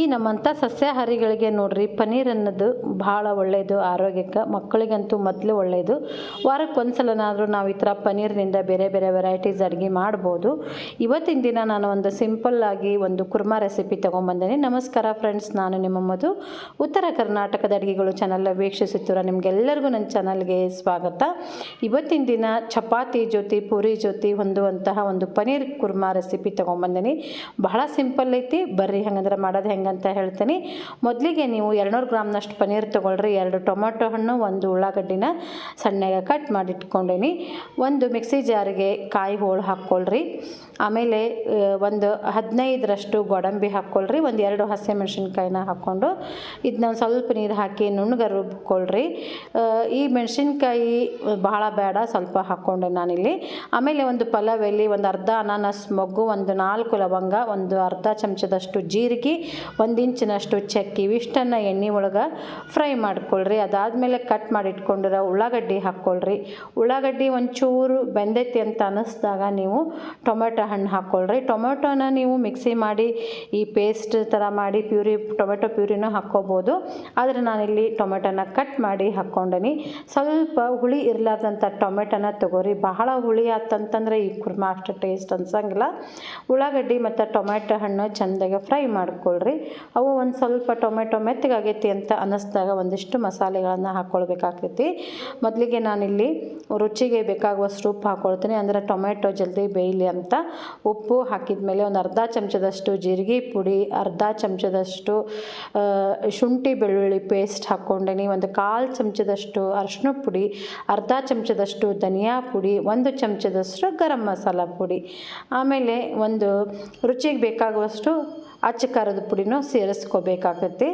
ಈ ನಮ್ಮಂಥ ಸಸ್ಯಾಹಾರಿಗಳಿಗೆ ನೋಡ್ರಿ ಪನ್ನೀರ್ ಅನ್ನೋದು ಭಾಳ ಒಳ್ಳೆಯದು ಆರೋಗ್ಯಕ್ಕೆ ಮಕ್ಕಳಿಗಂತೂ ಮೊದಲು ಒಳ್ಳೆಯದು ವಾರಕ್ಕೆ ಒಂದ್ಸಲನಾದರೂ ನಾವು ಈ ಥರ ಪನ್ನೀರ್ನಿಂದ ಬೇರೆ ಬೇರೆ ವೆರೈಟೀಸ್ ಅಡುಗೆ ಮಾಡ್ಬೋದು. ಇವತ್ತಿನ ದಿನ ನಾನು ಒಂದು ಸಿಂಪಲ್ ಆಗಿ ಒಂದು ಕುರ್ಮಾ ರೆಸಿಪಿ ತೊಗೊಂಬಂದೇನೆ ನಮಸ್ಕಾರ ಫ್ರೆಂಡ್ಸ್ ನಾನು ನಿಮ್ಮ ಮಧು. ಉತ್ತರ ಕರ್ನಾಟಕದ ಅಡುಗೆಗಳು ಚಾನಲ್ ವೀಕ್ಷಿಸುತ್ತೀರ ನಿಮಗೆಲ್ಲರಿಗೂ ನನ್ನ ಚಾನಲ್ಗೆ ಸ್ವಾಗತ. ಇವತ್ತಿನ ದಿನ ಚಪಾತಿ ಜೊತೆ, ಪೂರಿ ಜೊತೆ ಹೊಂದುವಂತಹ ಒಂದು ಪನ್ನೀರ್ ಕುರ್ಮಾ ರೆಸಿಪಿ ತೊಗೊಂಬಂದೇನೆ ಬಹಳ ಸಿಂಪಲ್ ಐತಿ. ಬರ್ರಿ, ಹಂಗಂದ್ರೆ ಮಾಡೋದು ಹೆಂಗಂತ ಹೇಳ್ತೀನಿ. ಮೊದಲಿಗೆ ನೀವು ಎರಡುನೂರು ಗ್ರಾಮ್ನಷ್ಟು ಪನ್ನೀರ್ ತೊಗೊಳ್ರಿ. ಎರಡು ಟೊಮೊಟೊ ಹಣ್ಣು, ಒಂದು ಉಳ್ಳಾಗಡ್ಡಿನ ಸಣ್ಣಗೆ ಕಟ್ ಮಾಡಿ ಇಟ್ಕೊಂಡೀನಿ ಒಂದು ಮಿಕ್ಸಿ ಜಾರಿಗೆ ಕಾಯಿ ಹೋಳು ಹಾಕ್ಕೊಳ್ರಿ. ಆಮೇಲೆ ಒಂದು ಹದಿನೈದರಷ್ಟು ಗೋಡಂಬಿ ಹಾಕ್ಕೊಳ್ರಿ. ಒಂದು ಎರಡು ಹಸಿಮೆಣ್ಸಿನ್ಕಾಯಿನ ಹಾಕ್ಕೊಂಡು ಇದನ್ನ ಸ್ವಲ್ಪ ನೀರು ಹಾಕಿ ನುಣ್ಣಗ ರುಬ್ಕೊಳ್ರಿ. ಈ ಮೆಣಸಿನ್ಕಾಯಿ ಬಹಳ ಬೇಡ, ಸ್ವಲ್ಪ ಹಾಕ್ಕೊಂಡೆ ನಾನಿಲ್ಲಿ. ಆಮೇಲೆ ಒಂದು ಪಲಾವ್ ಒಂದು ಅರ್ಧ ಅನಾನಸ್, ಮೊಗ್ಗು, ಒಂದು ನಾಲ್ಕು ಲವಂಗ, ಒಂದು ಅರ್ಧ ಚಮಚದಷ್ಟು ಜೀರಿಗೆ ಒಂದು ಇಂಚಿನಷ್ಟು ಚಕ್ಕಿ ಇವಿಷ್ಟನ್ನು ಎಣ್ಣೆ ಒಳಗೆ ಫ್ರೈ ಮಾಡ್ಕೊಳ್ರಿ. ಅದಾದಮೇಲೆ ಕಟ್ ಮಾಡಿ ಇಟ್ಕೊಂಡಿರೋ ಉಳ್ಳಾಗಡ್ಡಿ ಹಾಕ್ಕೊಳ್ರಿ ಉಳ್ಳಾಗಡ್ಡಿ ಒಂಚೂರು ಬೆಂದೈತಿ ಅಂತ ಅನ್ನಿಸ್ದಾಗ ನೀವು ಟೊಮೆಟೊ ಹಣ್ಣು ಹಾಕ್ಕೊಳ್ರಿ ಟೊಮೆಟೊನ ನೀವು ಮಿಕ್ಸಿ ಮಾಡಿ ಈ ಪೇಸ್ಟ್ ಥರ ಮಾಡಿ ಪ್ಯೂರಿ, ಟೊಮೆಟೊ ಪ್ಯೂರಿನೂ ಹಾಕ್ಕೋಬೋದು. ಆದರೆ ನಾನಿಲ್ಲಿ ಟೊಮೆಟೊನ ಕಟ್ ಮಾಡಿ ಹಾಕ್ಕೊಂಡೇನಿ. ಸ್ವಲ್ಪ ಹುಳಿ ಇರಲಾರ್ದಂಥ ಟೊಮೆಟೊನ ತಗೋರಿ. ಬಹಳ ಹುಳಿ ಆತಂತಂದರೆ ಈ ಕುರ್ಮಾ ಅಷ್ಟು ಟೇಸ್ಟ್ ಅನ್ಸಂಗಿಲ್ಲ. ಉಳ್ಳಾಗಡ್ಡಿ ಮತ್ತು ಟೊಮೆಟೊ ಹಣ್ಣು ಚೆಂದಾಗಿ ಫ್ರೈ ಮಾಡ್ಕೊಳ್ರಿ. ಅವು ಒಂದು ಸ್ವಲ್ಪ ಟೊಮೆಟೊ ಮೆತ್ತಗಾಗೈತಿ ಅಂತ ಅನ್ನಿಸ್ದಾಗ ಒಂದಿಷ್ಟು ಮಸಾಲೆಗಳನ್ನು ಹಾಕ್ಕೊಳ್ಬೇಕಾಗ್ತೈತಿ ಮೊದಲಿಗೆ ನಾನಿಲ್ಲಿ ರುಚಿಗೆ ಬೇಕಾಗುವಷ್ಟು ಉಪ್ಪು ಹಾಕ್ಕೊಳ್ತೀನಿ ಅಂದರೆ ಟೊಮೆಟೊ ಜಲ್ದಿ ಬೇಯಲಿ ಅಂತ ಉಪ್ಪು ಹಾಕಿದ ಮೇಲೆ ಒಂದು ಅರ್ಧ ಚಮಚದಷ್ಟು ಜೀರಿಗೆ ಪುಡಿ, ಅರ್ಧ ಚಮಚದಷ್ಟು ಶುಂಠಿ ಬೆಳ್ಳುಳ್ಳಿ ಪೇಸ್ಟ್ ಹಾಕ್ಕೊಂಡೇನಿ, ಒಂದು ಕಾಲು ಚಮಚದಷ್ಟು ಅರಶಿನ ಪುಡಿ, ಅರ್ಧ ಚಮಚದಷ್ಟು ಧನಿಯಾ ಪುಡಿ, ಒಂದು ಚಮಚದಷ್ಟು ಗರಂ ಮಸಾಲ ಪುಡಿ. ಆಮೇಲೆ ಒಂದು ರುಚಿಗೆ ಬೇಕಾಗುವಷ್ಟು ಅಚ್ಚ ಖಾರದ ಪುಡಿನೂ ಸೇರಿಸ್ಕೋಬೇಕಾಗತ್ತೆ.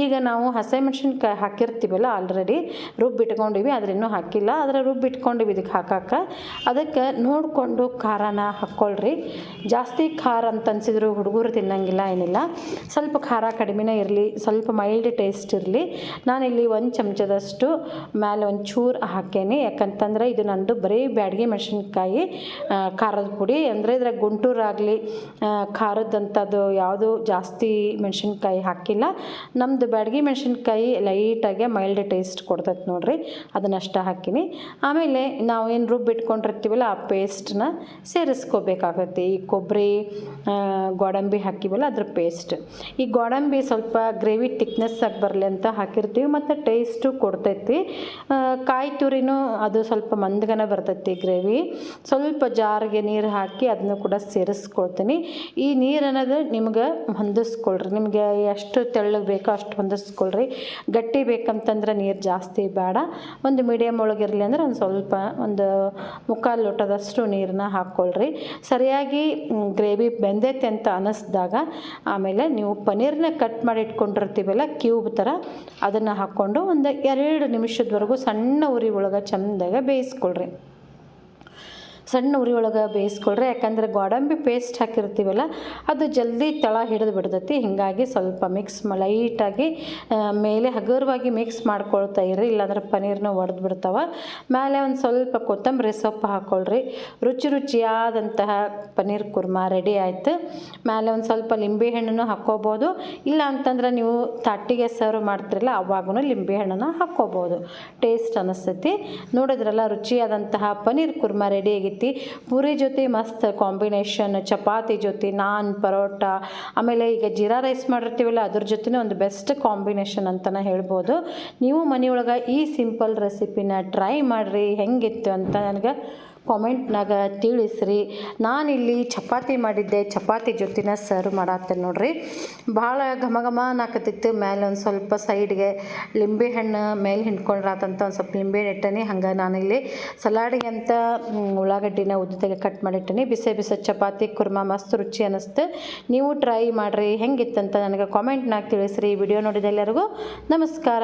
ಈಗ ನಾವು ಹಸಿಮೆಣ್ಸಿನ್ಕಾಯಿ ಹಾಕಿರ್ತೀವಲ್ಲ ಆಲ್ರೆಡಿ ರುಬ್ಬಿಟ್ಕೊಂಡಿವಿ ಅದ್ರ ಇನ್ನೂ ಹಾಕಿಲ್ಲ. ಆದರೆ ರುಬ್ಬಿಟ್ಕೊಂಡಿವಿ, ಇದಕ್ಕೆ ಹಾಕಕ್ಕೆ ಅದಕ್ಕೆ ನೋಡಿಕೊಂಡು ಖಾರನ ಹಾಕ್ಕೊಳ್ರಿ. ಜಾಸ್ತಿ ಖಾರ ಅಂತ ಅನ್ಸಿದ್ರು ಹುಡುಗರು ತಿನ್ನಂಗಿಲ್ಲ, ಏನಿಲ್ಲ. ಸ್ವಲ್ಪ ಖಾರ ಕಡಿಮೆನೇ ಇರಲಿ, ಸ್ವಲ್ಪ ಮೈಲ್ಡ್ ಟೇಸ್ಟ್ ಇರಲಿ. ನಾನಿಲ್ಲಿ ಒಂದು ಚಮಚದಷ್ಟು ಮೇಲೆ ಒಂದು ಚೂರು ಹಾಕೇನಿ. ಯಾಕಂತಂದ್ರೆ ಇದು ನಂದು ಬರೀ ಬ್ಯಾಡಗಿ ಮೆಣಸಿನ್ಕಾಯಿ ಖಾರದ ಪುಡಿ. ಅಂದರೆ ಇದ್ರಾಗ ಗುಂಟೂರಾಗಲಿ ಖಾರದಂಥದ್ದು ಯಾವುದು ಜಾಸ್ತಿ ಮೆಣಸಿನ್ಕಾಯಿ ಹಾಕಿಲ್ಲ. ನಮ್ಮದು ಬ್ಯಾಡಗಿ ಮೆಣಸಿನ್ಕಾಯಿ ಲೈಟಾಗೆ ಮೈಲ್ಡ್ ಟೇಸ್ಟ್ ಕೊಡ್ತೈತೆ ನೋಡ್ರಿ ಅದನ್ನಷ್ಟೇ ಹಾಕಿನಿ. ಆಮೇಲೆ ನಾವು ಏನು ರುಬ್ಬಿಟ್ಕೊಂಡಿರ್ತೀವಲ್ಲ ಆ ಪೇಸ್ಟನ್ನ ಸೇರಿಸ್ಕೋಬೇಕಾಗತ್ತೆ. ಈ ಕೊಬ್ಬರಿ ಗೋಡಂಬಿ ಹಾಕಿವಲ್ಲ ಅದ್ರ ಪೇಸ್ಟ್. ಈ ಗೋಡಂಬಿ ಸ್ವಲ್ಪ ಗ್ರೇವಿ ತಿಕ್ನೆಸ್ ಆಗಿ ಬರಲಿ ಅಂತ ಹಾಕಿರ್ತೀವಿ, ಮತ್ತು ಟೇಸ್ಟು ಕೊಡ್ತೈತಿ. ಕಾಯಿ ತುರಿನೂ ಅದು ಸ್ವಲ್ಪ ಮಂದಗನ ಬರ್ತೈತಿ ಗ್ರೇವಿ. ಸ್ವಲ್ಪ ಜಾರಿಗೆ ನೀರು ಹಾಕಿ ಅದನ್ನು ಕೂಡ ಸೇರಿಸ್ಕೊಳ್ತೀನಿ. ಈ ನೀರು ಅನ್ನೋದು ನಿಮ್ಗೆ ಹೊಂದಿಸ್ಕೊಳ್ರಿ. ನಿಮಗೆ ಎಷ್ಟು ತೆಳ್ಳಗೆ ಬೇಕೋ ಅಷ್ಟು ಹೊಂದಿಸ್ಕೊಳ್ರಿ. ಗಟ್ಟಿ ಬೇಕಂತಂದ್ರೆ ನೀರು ಜಾಸ್ತಿ ಬೇಡ. ಒಂದು ಮೀಡಿಯಮ್ ಒಳಗಿರಲಿ ಅಂದ್ರೆ ಒಂದು ಸ್ವಲ್ಪ ಒಂದು ಮುಕ್ಕಾಲು ಲೋಟದಷ್ಟು ನೀರನ್ನ ಹಾಕ್ಕೊಳ್ರಿ. ಸರಿಯಾಗಿ ಗ್ರೇವಿ ಬೆಂದೈತೆ ಅಂತ ಅನ್ನಿಸ್ದಾಗ ಆಮೇಲೆ ನೀವು ಪನ್ನೀರ್ನ ಕಟ್ ಮಾಡಿ ಇಟ್ಕೊಂಡಿರ್ತೀವಲ್ಲ, ಕ್ಯೂಬ್ ಥರ ಅದನ್ನು ಹಾಕ್ಕೊಂಡು ಒಂದು ಎರಡು ನಿಮಿಷದವರೆಗೂ ಸಣ್ಣ ಉರಿ ಒಳಗೆ ಚೆಂದಾಗ ಬೇಯಿಸ್ಕೊಳ್ರಿ. ಸಣ್ಣ ಉರಿ ಒಳಗೆ ಬೇಯಿಸ್ಕೊಳ್ರಿ. ಯಾಕಂದ್ರೆ ಗೋಡಂಬಿ ಪೇಸ್ಟ್ ಹಾಕಿರ್ತೀವಲ್ಲ, ಅದು ಜಲ್ದಿ ತಳ ಹಿಡಿದು ಬಿಡ್ತೈತಿ. ಹೀಗಾಗಿ ಸ್ವಲ್ಪ ಮಿಕ್ಸ್ ಲೈಟಾಗಿ ಮೇಲೆ ಹಗುರವಾಗಿ ಮಿಕ್ಸ್ ಮಾಡ್ಕೊಳ್ತಾ ಇರಿ ಇಲ್ಲಾಂದ್ರೆ ಪನ್ನೀರ್ನ ಒಡೆದು ಬಿಡ್ತಾವೆ. ಮೇಲೆ ಒಂದು ಸ್ವಲ್ಪ ಕೊತ್ತಂಬರಿ ಸೊಪ್ಪು ಹಾಕ್ಕೊಳ್ರಿ ರುಚಿ ರುಚಿಯಾದಂತಹ ಪನ್ನೀರ್ ಕುರ್ಮಾ ರೆಡಿ ಆಯಿತು. ಮೇಲೆ ಒಂದು ಸ್ವಲ್ಪ ಲಿಂಬೆ ಹಣ್ಣನ್ನು ಹಾಕ್ಕೋಬೋದು ಇಲ್ಲ ಅಂತಂದ್ರೆ ನೀವು ತಟ್ಟಿಗೆ ಸರ್ವ್ ಮಾಡ್ತಿರಲ್ಲ ಅವಾಗೂ ಲಿಂಬೆ ಹಣ್ಣನ್ನು ಹಾಕ್ಕೋಬೋದು ಟೇಸ್ಟ್ ಅನ್ನಿಸ್ತೈತಿ ನೋಡಿದ್ರಲ್ಲ, ರುಚಿಯಾದಂತಹ ಪನ್ನೀರ್ ಕುರ್ಮಾ ರೆಡಿ ಆಗೈತಿ ಪೂರಿ ಜೊತೆ ಮಸ್ತ್ ಕಾಂಬಿನೇಷನ್ ಚಪಾತಿ ಜೊತೆ ನಾನ್, ಪರೋಟ, ಆಮೇಲೆ ಈಗ ಜೀರಾ ರೈಸ್ ಮಾಡಿರ್ತೀವಲ್ಲ, ಅದ್ರ ಜೊತೆನೇ ಒಂದು ಬೆಸ್ಟ್ ಕಾಂಬಿನೇಷನ್ ಅಂತಲೇ ಹೇಳ್ಬೋದು. ನೀವು ಮನೆಯೊಳಗೆ ಈ ಸಿಂಪಲ್ ರೆಸಿಪಿನ ಟ್ರೈ ಮಾಡಿರಿ, ಹೆಂಗಿತ್ತು ಅಂತ ನನಗೆ ಕಾಮೆಂಟ್ನಾಗ ತಿಳಿಸ್ರಿ. ನಾನಿಲ್ಲಿ ಚಪಾತಿ ಮಾಡಿದ್ದೆ. ಚಪಾತಿ ಜೊತೆನ ಸರ್ವ್ ಮಾಡತ್ತೆ ನೋಡ್ರಿ. ಭಾಳ ಘಮ ಘಮ ನಾಕತ್ತಿತ್ತು ಮೇಲೆ ಒಂದು ಸ್ವಲ್ಪ ಸೈಡ್ಗೆ ಲಿಂಬೆ ಹಣ್ಣು ಮೇಲೆ ಹಿಂಡ್ಕೊಂಡ್ರಾತಂತ ಒಂದು ಸ್ವಲ್ಪ ಲಿಂಬೆ ಇಟ್ಟನಿ ಹಂಗೆ ನಾನಿಲ್ಲಿ ಸಲಾಡಿಗೆ ಅಂತ ಉಳ್ಳಾಗಡ್ಡಿನ ಉದ್ದತೆಗೆ ಕಟ್ ಮಾಡಿಟ್ಟಿನಿ. ಬಿಸಿ ಬಿಸಿ ಚಪಾತಿ, ಕುರ್ಮಾ ಮಸ್ತ್ ರುಚಿ ಅನ್ನಿಸ್ತು ನೀವು ಟ್ರೈ ಮಾಡಿರಿ. ಹೆಂಗಿತ್ತಂತ ನನಗೆ ಕಾಮೆಂಟ್ನಾಗ ತಿಳಿಸ್ರಿ. ವಿಡಿಯೋ ನೋಡಿದ ಎಲ್ಲರಿಗೂ ನಮಸ್ಕಾರ.